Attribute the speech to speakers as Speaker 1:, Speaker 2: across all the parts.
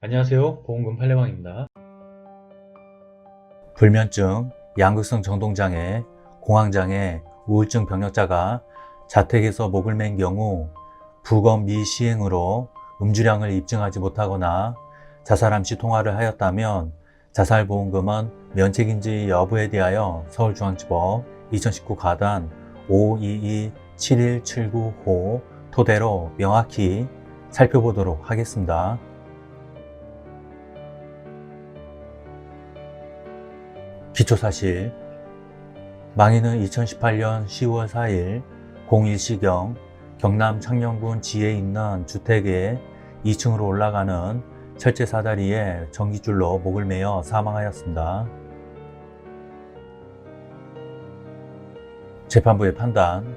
Speaker 1: 안녕하세요. 보험금 팔례방입니다.
Speaker 2: 불면증, 양극성 정동장애, 공황장애, 우울증 병력자가 자택에서 목을 맨 경우 부검 미시행으로 음주량을 입증하지 못하거나 자살 암시 통화를 하였다면 자살보험금은 면책인지 여부에 대하여 서울중앙지법 2019 가단 522-7179호 토대로 명확히 살펴보도록 하겠습니다. 기초사실. 망인은 2018년 10월 4일 01시경 경남 창녕군 지에 있는 주택의 2층으로 올라가는 철제 사다리에 전기줄로 목을 매어 사망하였습니다. 재판부의 판단.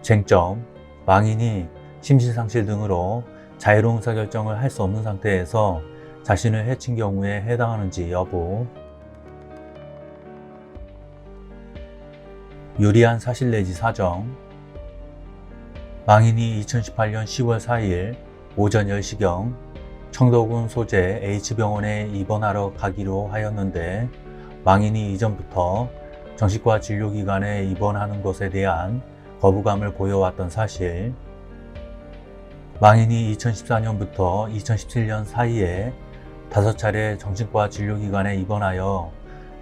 Speaker 2: 쟁점 망인이 심신상실 등으로 자유로운 의사결정을 할 수 없는 상태에서 자신을 해친 경우에 해당하는지 여부 유리한 사실 내지 사정. 망인이 2018년 10월 4일 오전 10시경 청도군 소재 H병원에 입원하러 가기로 하였는데 망인이 이전부터 정신과 진료기관에 입원하는 것에 대한 거부감을 보여왔던 사실. 망인이 2014년부터 2017년 사이에 다섯 차례 정신과 진료기관에 입원하여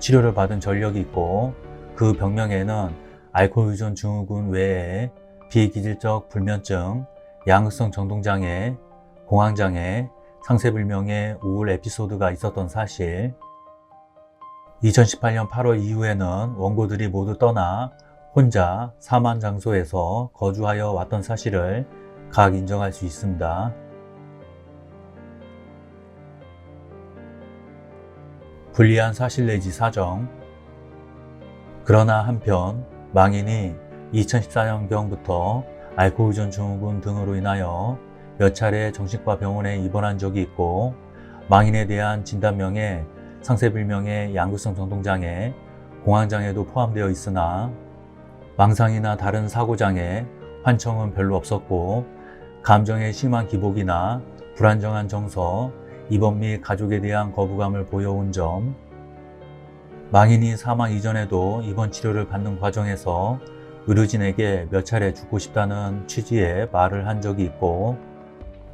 Speaker 2: 치료를 받은 전력이 있고 그 병명에는 알코올 의존 증후군 외에 비기질적 불면증, 양극성 정동장애, 공황장애, 상세불명의 우울 에피소드가 있었던 사실 2018년 8월 이후에는 원고들이 모두 떠나 혼자 사망 장소에서 거주하여 왔던 사실을 각 인정할 수 있습니다. 불리한 사실 내지 사정 그러나 한편 망인이 2014년경부터 알코올 의존 증후군 등으로 인하여 몇 차례 정신과 병원에 입원한 적이 있고 망인에 대한 진단명에 상세불명의 양극성 정동장애, 공황장애도 포함되어 있으나 망상이나 다른 사고장애, 환청은 별로 없었고 감정의 심한 기복이나 불안정한 정서, 입원 및 가족에 대한 거부감을 보여온 점, 망인이 사망 이전에도 입원 치료를 받는 과정에서 의료진에게 몇 차례 죽고 싶다는 취지의 말을 한 적이 있고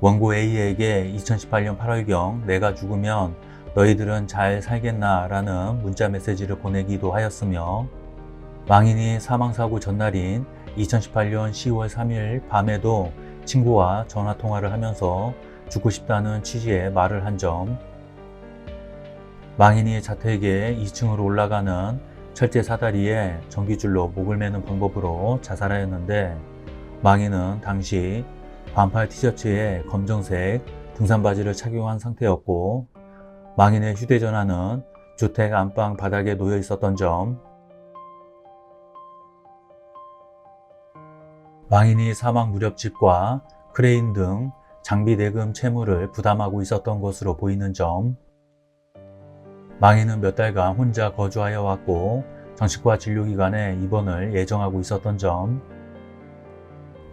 Speaker 2: 원고 A에게 2018년 8월경 내가 죽으면 너희들은 잘 살겠나 라는 문자 메시지를 보내기도 하였으며 망인이 사망사고 전날인 2018년 10월 3일 밤에도 친구와 전화통화를 하면서 죽고 싶다는 취지의 말을 한 점, 망인이 자택에 2층으로 올라가는 철제 사다리에 전기줄로 목을 매는 방법으로 자살하였는데 망인은 당시 반팔 티셔츠에 검정색 등산 바지를 착용한 상태였고 망인의 휴대전화는 주택 안방 바닥에 놓여 있었던 점. 망인이 사망 무렵 집과 크레인 등 장비 대금 채무를 부담하고 있었던 것으로 보이는 점 망인은 몇 달간 혼자 거주하여 왔고 정신과 진료기관에 입원을 예정하고 있었던 점.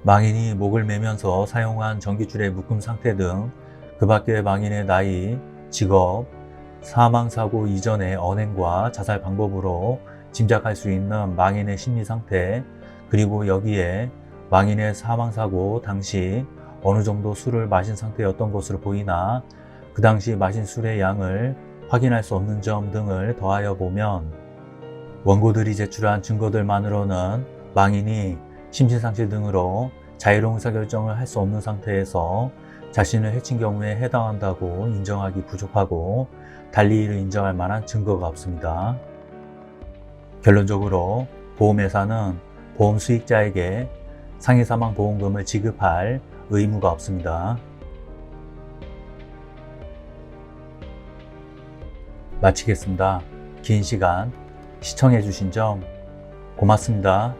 Speaker 2: 망인이 목을 매면서 사용한 전기줄의 묶음 상태 등 그 밖의 망인의 나이, 직업, 사망사고 이전의 언행과 자살 방법으로 짐작할 수 있는 망인의 심리 상태 그리고 여기에 망인의 사망사고 당시 어느 정도 술을 마신 상태였던 것으로 보이나 그 당시 마신 술의 양을 확인할 수 없는 점 등을 더하여 보면 원고들이 제출한 증거들만으로는 망인이 심신상실 등으로 자유로운 의사결정을 할 수 없는 상태에서 자신을 해친 경우에 해당한다고 인정하기 부족하고 달리 이를 인정할 만한 증거가 없습니다. 결론적으로 보험회사는 보험 수익자에게 상해 사망 보험금을 지급할 의무가 없습니다. 마치겠습니다. 긴 시간 시청해주신 점 고맙습니다.